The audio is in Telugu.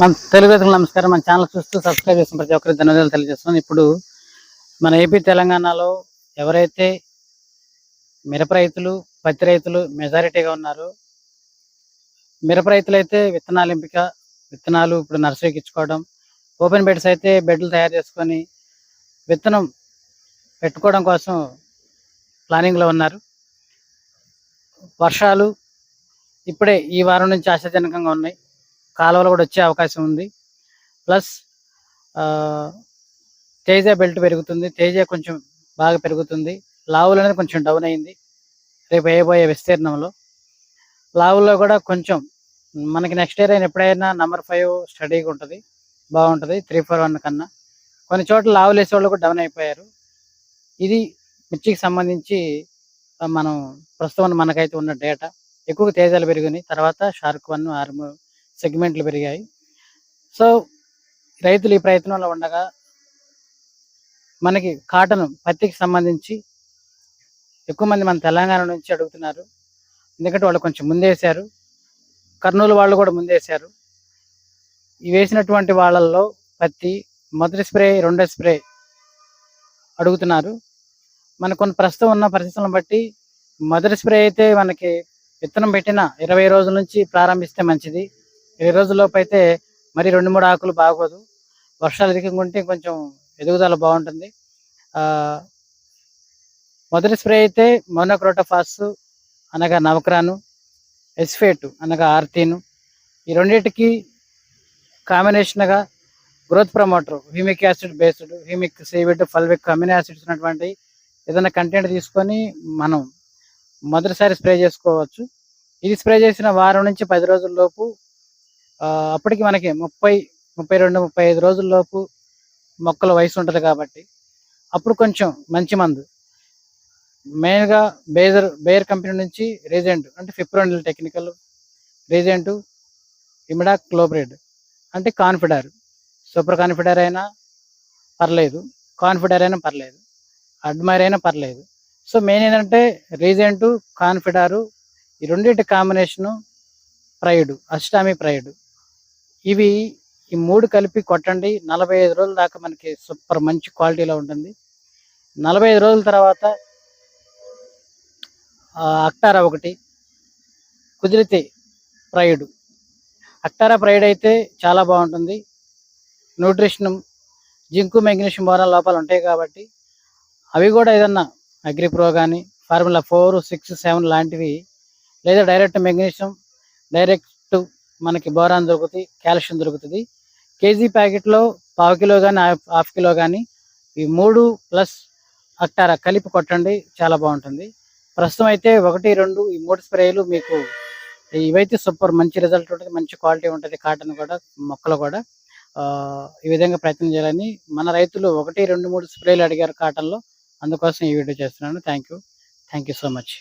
మన తెలుగు నమస్కారం. మన ఛానల్ చూస్తూ సబ్స్క్రైబ్ చేసిన ప్రతి ఒక్కరికి ధన్యవాదాలు తెలియజేస్తున్నాను ఇప్పుడు మన ఏపీ తెలంగాణలో ఎవరైతే మిరప రైతులు పత్తి రైతులు మెజారిటీగా ఉన్నారో మిరప రైతులు అయితే విత్తనాలు ఎంపిక విత్తనాలు ఇప్పుడు నర్సరీకి ఇచ్చుకోవడం ఓపెన్ బెడ్స్ అయితే బెడ్లు తయారు చేసుకొని విత్తనం పెట్టుకోవడం కోసం ప్లానింగ్లో ఉన్నారు. వర్షాలు ఇప్పుడే ఈ వారం నుంచి ఆశాజనకంగా ఉన్నాయి. కాలువలు కూడా వచ్చే అవకాశం ఉంది. ప్లస్ ఆ, తేజ బెల్ట్ పెరుగుతుంది. తేజ కొంచెం బాగా పెరుగుతుంది. లావులు అనేది కొంచెం డౌన్ అయింది. రేపు వేయబోయే విస్తీర్ణంలో. లావుల్లో కూడా కొంచెం మనకి నెక్స్ట్ ఇయర్ అయినా ఎప్పుడైనా నెంబర్ ఫైవ్ స్టడీగా ఉంటుంది. బాగుంటుంది. త్రీ ఫోర్ వన్ కన్నా. కొన్ని చోట్ల లావులు వేసే వాళ్ళు కూడా డౌన్ అయిపోయారు. ఇది మిర్చికి సంబంధించి మనం ప్రస్తుతం మనకైతే ఉన్న డేటా. ఎక్కువ తేజాలు పెరిగినాయి. తర్వాత షార్క్ వన్ ఆర్మ్ సెగ్మెంట్లు పెరిగాయి. సో రైతులు ఈ ప్రయత్నంలో ఉండగా మనకి కాటన్ పత్తికి సంబంధించి ఎక్కువ మంది మన తెలంగాణ నుంచి అడుగుతున్నారు. ఎందుకంటే వాళ్ళు కొంచెం ముందేశారు. కర్నూలు వాళ్ళు కూడా ముందేశారు. ఈ వేసినటువంటి వాళ్ళల్లో పత్తి మొదటి స్ప్రే రెండో స్ప్రే అడుగుతున్నారు. మన కొన్ని ప్రస్తుతం ఉన్న పరిస్థితులను బట్టి మొదటి స్ప్రే అయితే మనకి విత్తనం పెట్టిన ఇరవై రోజుల నుంచి ప్రారంభిస్తే మంచిది. ఇరవై రోజుల్లోపు అయితే మరి రెండు మూడు ఆకులు బాగోదు. వర్షాలు అధికంగా ఉంటే కొంచెం ఎదుగుదల బాగుంటుంది. మొదటి స్ప్రే అయితే మోనోక్రోటోఫాస్ అనగా నవక్రాను ఎస్ఫేటు అనగా ఆర్తీను. ఈ రెండింటికి కాంబినేషన్గా growth promoter humic acid based humic seaweed fulvic amino acids ఉన్నటువంటి ఏదైనా కంటెంట్ తీసుకొని మనం మొదటిసారి స్ప్రే చేసుకోవచ్చు. ఇది స్ప్రే చేసిన వారం నుంచి పది రోజుల లోపు అప్పటికి మనకి ముప్పై ముప్పై రెండు ముప్పై ఐదు రోజుల్లోపు మొక్కల వయసు ఉంటుంది కాబట్టి అప్పుడు కొంచెం మంచి మందు. మెయిన్గా బేజర్ బేర్ కంపెనీ నుంచి రీజెంట్ అంటే fipronil technical Regent imidacloprid అంటే కాన్ఫిడర్. సూపర్ కాన్ఫిడర్ అయినా పర్లేదు కాన్ఫిడర్ అయినా పర్లేదు అడ్మైర్ అయినా పర్లేదు. సో మెయిన్ ఏంటంటే రీజెంట్ కాన్ఫిడారు ఈ రెండింటి కాంబినేషను ప్రైడ్ అష్టామి ప్రైడ్. ఇవి ఈ మూడు కలిపి కొట్టండి. నలభై ఐదు రోజుల దాకా మనకి సూపర్ మంచి క్వాలిటీలో ఉంటుంది. నలభై ఐదు రోజుల తర్వాత అక్టారా ఒకటి కుదిరితే ప్రైడ్. అక్టారా ప్రైడ్ అయితే చాలా బాగుంటుంది. న్యూట్రిషన్ జింకు మెగ్నీషియం బోరా లోపాలు ఉంటాయి కాబట్టి అవి కూడా ఏదన్నా అగ్రిప్రో కానీ ఫార్ములా ఫోర్ సిక్స్ సెవెన్ లాంటివి లేదా డైరెక్ట్ మెగ్నీషియం డైరెక్ట్ మనకి బోరాన్ దొరుకుతుంది కాల్షియం దొరుకుతుంది. కేజీ ప్యాకెట్లో పావు కిలో కానీ హాఫ్ కిలో కానీ ఈ మూడు ప్లస్ అక్టారా కలిపి కొట్టండి చాలా బాగుంటుంది. ప్రస్తుతం అయితే ఒకటి రెండు ఈ మూడు స్ప్రేలు మీకు ఇవైతే సూపర్ మంచి రిజల్ట్ ఉంటుంది మంచి క్వాలిటీ ఉంటుంది కాటన్ కూడా మొక్కలు కూడా. ఈ విధంగా ప్రయత్నం చేయాలని మన రైతులు ఒకటి రెండు మూడు స్ప్రేలు అడిగారు కాటన్లో అందుకోసం ఈ వీడియో చేస్తున్నాను. Thank you. Thank you so much.